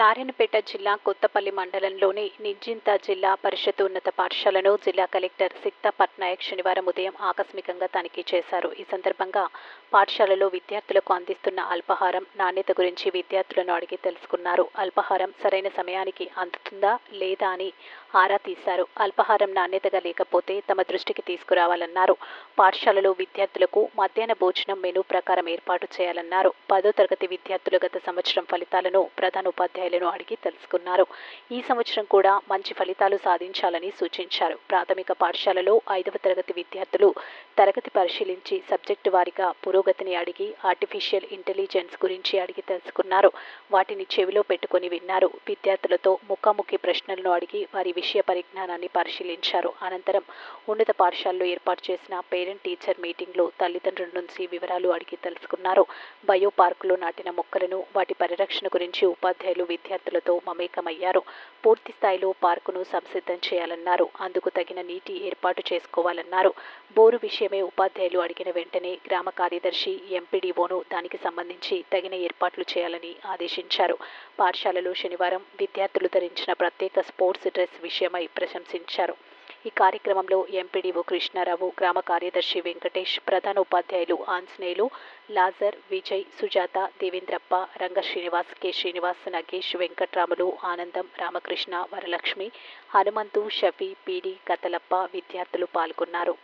Narayanpet జిల్లా కొత్తపల్లి మండలంలోని నిజ్జింత జిల్లా పరిషత్ ఉన్నత పాఠశాలను జిల్లా కలెక్టర్ సిక్తా పట్నాయక్ శనివారం ఉదయం ఆకస్మికంగా తనిఖీ చేశారు. ఈ సందర్భంగా పాఠశాలలో విద్యార్థులకు అందిస్తున్న అల్పాహారం నాణ్యత గురించి విద్యార్థులను అడిగి తెలుసుకున్నారు. అల్పాహారం సరైన సమయానికి అందుతుందా లేదా అని ఆరా తీశారు. అల్పాహారం నాణ్యతగా లేకపోతే తమ దృష్టికి తీసుకురావాలన్నారు. పాఠశాలలో విద్యార్థులకు మధ్యాహ్న భోజనం మెనూ ప్రకారం ఏర్పాటు చేయాలన్నారు. పదో తరగతి విద్యార్థులు గత సంవత్సరం ఫలితాలను ప్రధాన స్థాయిలను అడిగి తెలుసుకున్నారు. ఈ సంవత్సరం కూడా మంచి ఫలితాలు సాధించాలని సూచించారు. ప్రాథమిక పాఠశాలలో ఐదవ తరగతి విద్యార్థులు తరగతి పరిశీలించి సబ్జెక్టు వారిగా పురోగతిని అడిగి ఆర్టిఫిషియల్ ఇంటెలిజెన్స్ గురించి అడిగి తెలుసుకున్నారు. వాటిని చెవిలో పెట్టుకొని విన్నారు. విద్యార్థులతో ముఖాముఖి ప్రశ్నలను అడిగి వారి విషయ పరిజ్ఞానాన్ని పరిశీలించారు. అనంతరం ఉన్నత పాఠశాలలో ఏర్పాటు చేసిన పేరెంట్ టీచర్ మీటింగ్లో తల్లిదండ్రుల నుంచి వివరాలు అడిగి తెలుసుకున్నారు. బయో పార్కులో నాటిన మొక్కలను వాటి పరిరక్షణ గురించి ఉపాధ్యాయులు విద్యార్థులతో మమేకమయ్యారు. పూర్తి స్థాయిలో పార్కును సంసిద్ధం చేయాలన్నారు. అందుకు తగిన నీటి ఏర్పాటు చేసుకోవాలన్నారు. బోరు విషయమే ఉపాధ్యాయులు అడిగిన వెంటనే గ్రామ కార్యదర్శి ఎంపీడీఓను దానికి సంబంధించి తగిన ఏర్పాట్లు చేయాలని ఆదేశించారు. పాఠశాలలో శనివారం విద్యార్థులు ధరించిన ప్రత్యేక స్పోర్ట్స్ డ్రెస్ విషయమై ప్రశంసించారు. ఈ కార్యక్రమంలో ఎంపీడీఓ కృష్ణారావు గ్రామ కార్యదర్శి వెంకటేష్ ప్రధాన ఉపాధ్యాయులు ఆంజనేయులు లాజర్ విజయ్ సుజాత దేవేంద్రప్ప రంగ శ్రీనివాస్ కె. శ్రీనివాస్ నగేష్ వెంకట్రాములు ఆనందం రామకృష్ణ వరలక్ష్మి హనుమంతు షఫీ పీడి కతలప్ప విద్యార్థులు పాల్గొన్నారు.